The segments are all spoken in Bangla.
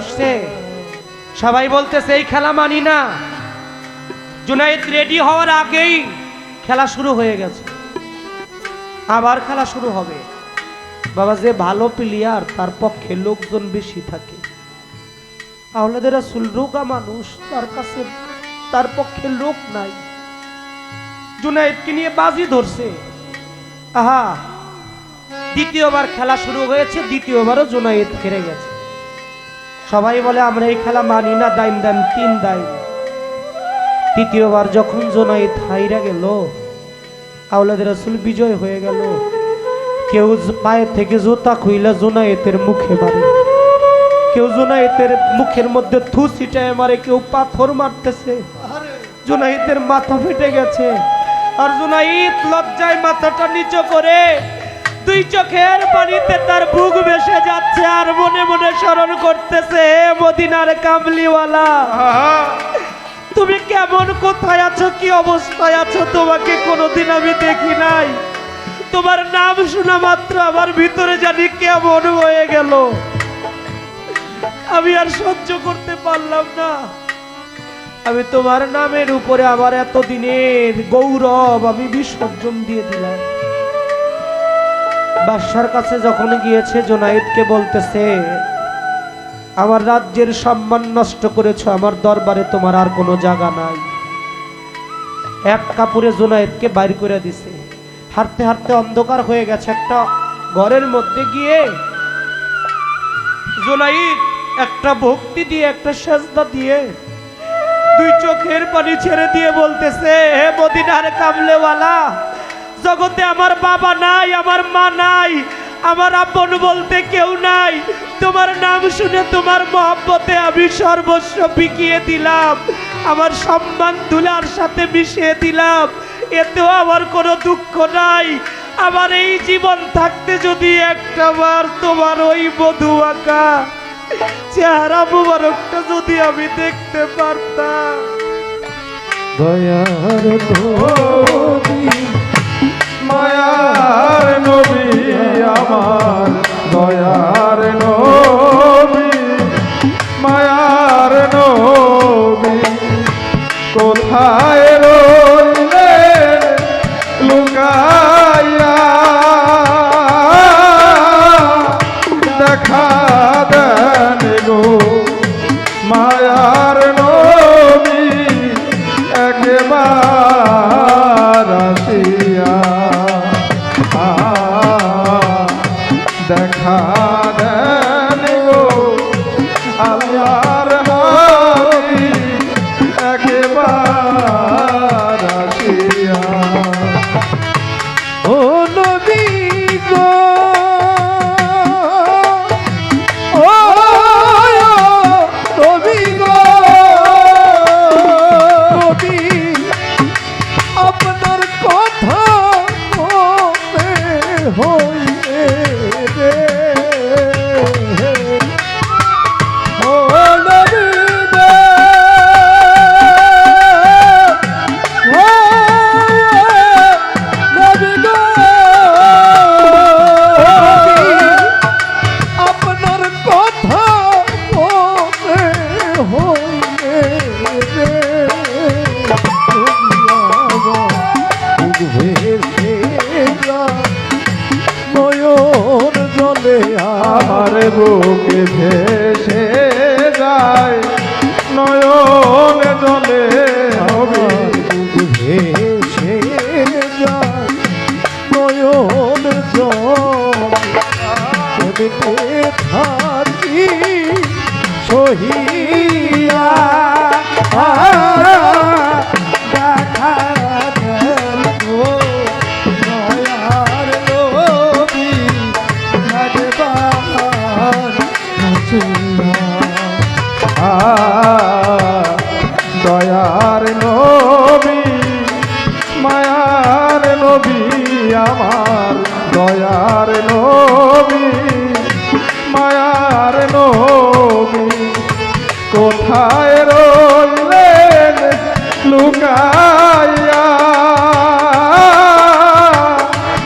বসছে। সবাই বলতেছে, এই খেলা মানি না। জুনাইদ রেডি হওয়ার আগেই খেলা শুরু হয়ে গেছে। আবার খেলা শুরু হবে। বাবা, যে ভালো প্লেয়ার তার পক্ষে লোকজন বেশি থাকে। আহলাদের রাসুল রোগা মানুষ, তার কাছে তার পক্ষে লোক নাই। জুনাইদকে নিয়ে বাজি ধরছে। আহা, দ্বিতীয়বার খেলা শুরু হয়েছে, দ্বিতীয়বারও জুনাইদ হেরে গেছে। সবাই বলে, আমরা এই খেলা মানি না দাইন দান তিন দাইন তৃতীয়বার যখন জোনাইদ হাইরা গেল আউলাদের রাসুল বিজয় হয়ে গেল। কেউ পায়ে থেকে জুতা খুইলা জোনায়েতের মুখে মারে। কেউ জোনায়েতের মুখের মধ্যে থু মারে, কেউ পাথর মারতেছে। জোনাইতের মাথা ফেটে গেছে। আর জোনাইত লজ্জায় মাথাটা নিচু করে দুই চোখের পানিতে তার বুক ভেসে যাচ্ছে আর মনে মনে স্মরণ করতেছে মদিনার কামলিওয়ালা তুমি কেমন কোথায় আছো? কি অবস্থায় আছো? তোমাকে কোনোদিন আমি দেখি নাই। তোমার নাম শোনা মাত্র আমার ভিতরে জানি কেমন হয়ে গেল। আমি আর সহ্য করতে পারলাম না। আমি তোমার নামের উপরে আমার এত দিনের গৌরব আমি বিসর্জন দিয়ে দিলাম। বাদশার কাছে যখন গিয়েছে, জোনাইদকে বলতেছে, আমার রাজ্যের সম্মান নষ্ট করেছ, আমার দরবারে তোমার আর কোনো জায়গা নাই। এক কাপড়ে জোনায়েদকে বাইর করে দিছে। হাঁটতে হাঁটতে অন্ধকার হয়ে গেছে একটা ঘরের মধ্যে গিয়ে। জোনাইদ একটা ভক্তি দিয়ে, একটা সেজদা দিয়ে দুই চোখের পানি ছেড়ে দিয়ে বলতেছে, হে মদিনার কামলেওয়ালা জগতে আমার বাবা নাই, আমার মা নাই, আমার আপন বলতে কেউ নাই। তোমার নাম শুনে তোমার মহব্বতে আমি সর্বস্ব বিকিয়ে দিলাম, আমার সম্মান তুলার সাথে মিশিয়ে দিলাম। এতেও আমার কোনো দুঃখ নাই। আমার এই জীবন থাকতে যদি একটা বার তোমার ওই মধু আঁকা চেহারা মুবারকটা যদি আমি দেখতে পারতাম। মায়ার নবী আমার দয়ার নবী মায়ার নবী। কোথায় কোথায় রইলেন? লুকাইয়া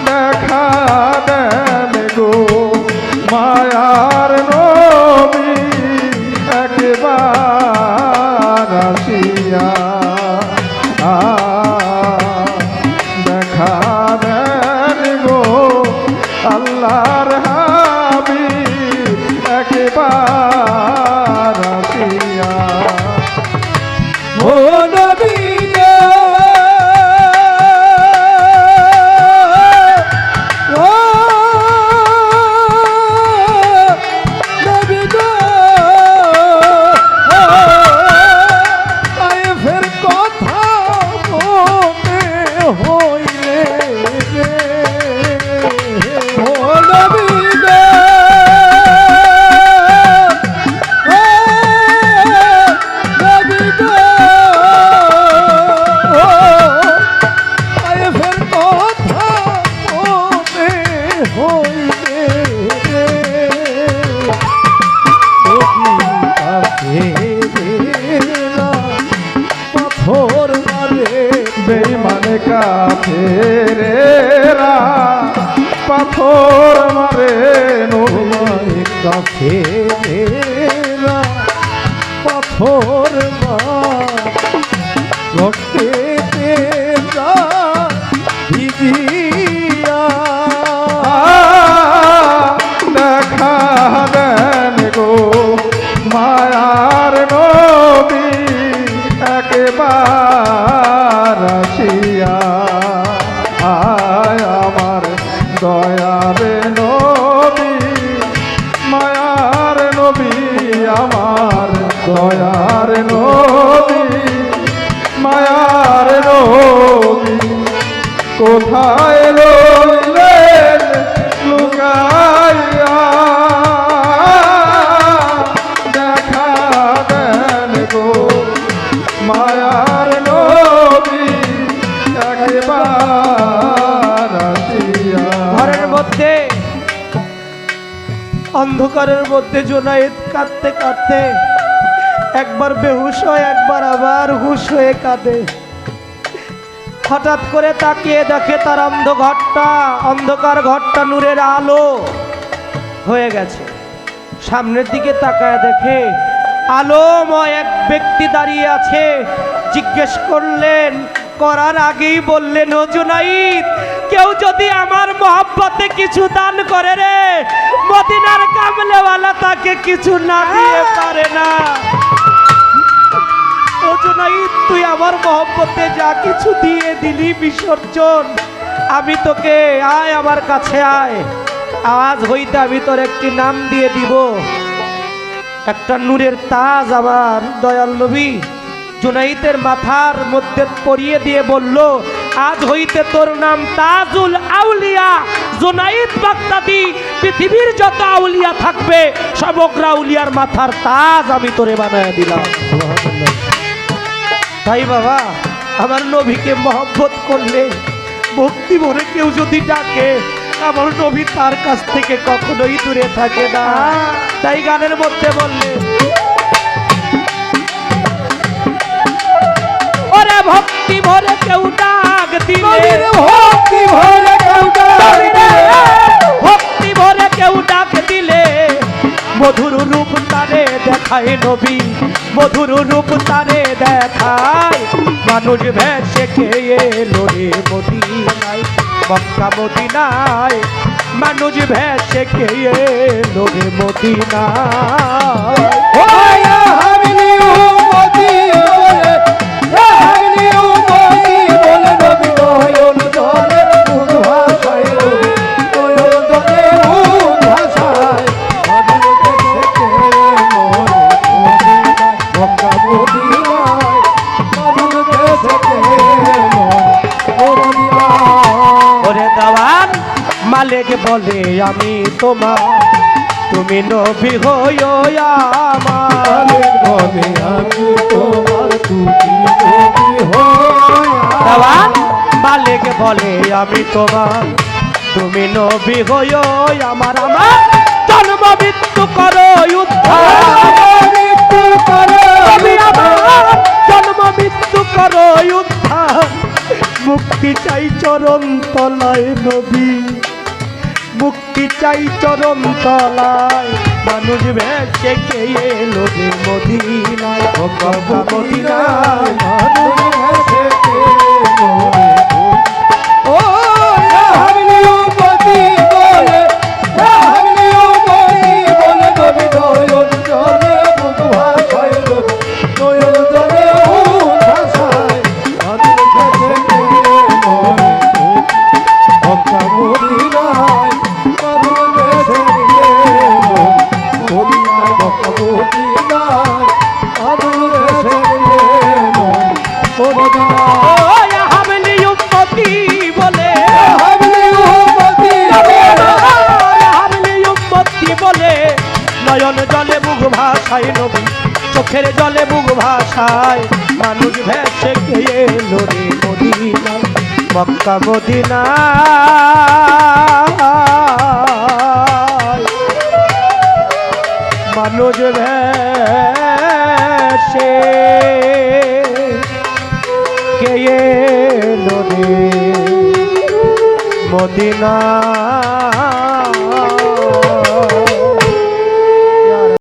দেখা দেন গো মায়ার নবী একবার আসিয়া। দেখা দেন গো আল্লাহর কাফেরা পাথর রক্তে ভিজিয়া। দেখা দেন গো মায়ার নবী একবার আসিয়া। দয়ার নবী মায়ার নবী কোথায় রইলেন লুকাইয়া? মধ্যে অন্ধকারের মধ্যে জোনায়েদ কাঁদতে কাঁদতে একবার বেহুশ হয়, একবার আবার হুশ হয়ে কাঁদে। হঠাৎ করে তাকিয়ে দেখে তার অন্ধ ঘরটা অন্ধকার ঘরটা নূরের আলো হয়ে গেছে। সামনের দিকে তাকায় দেখে আলোময় এক ব্যক্তি দাঁড়িয়ে আছে। জিজ্ঞেস করলেন, করার আগেই বললেন ও জুনাইদ কেউ যদি আমার মহাব্বতে কিছু দান করে রে, মদিনার কামলেওয়ালা তাকে কিছু না দিয়ে পারে না। জুনাইদ তুই আমার মহব্বতে যা কিছু দিয়ে দিলি বিসর্জন, আমি তোকে আয় আমার কাছে আয়। আজ হইতে আমি তোর একটি নাম দিয়ে দিব। একটা নূরের তাজ আমার, দয়াল নবী। জুনাইতের মাথার মধ্যে পরিয়ে দিয়ে বলল, আজ হইতে তোর নাম তাজুল আউলিয়া। জুনাইদ বাগদাদি, পৃথিবীর যত আউলিয়া থাকবে, সমগ্র আউলিয়ার মাথার তাজ আমি তোরে বানায় দিলাম। তাই বাবা আমার নবীকে মহব্বত করলে ভক্তি ভরে কেউ যদি ডাকে আমার নবী তার কাছ থেকে কখনোই দূরে থাকে না। তাই গানের মধ্যে বললে ওরে ভক্তি ভরে কেউ ডাক দিলে। ভক্তি ভরে কেউ ভক্তি ভরে কেউ ডাক দিলে। মধুর রূপ তারে দেখায় নবী। মধুর রূপ তারে দেখায়। মানুষ ভেসে খেয়ে লোরে মদিনায়, মক্কা মদিনায়। মানুষ ভেসে খেয়ে লোরে মদিনায়। তোমার তুমি নবী দেওয়ান মালিক বলে আমি তোমার। তুমি নবী হইও আমার আমার জন্ম মৃত্যু করো তুমি আমার জন্ম মৃত্যু করো মুক্তি চাই চরণ তলায় নবী। মুক্তি চাই চরম তলায়। মানুষ ভেসে এলো লোকে মদিনায়। মদিনায়। ও চোখের জলে বুক ভাষায় মানুষ ভেসে গিয়ে এলো রে মদিনা মক্কা মদিনা মানুষ ভেসে কে এলো রে মদিনা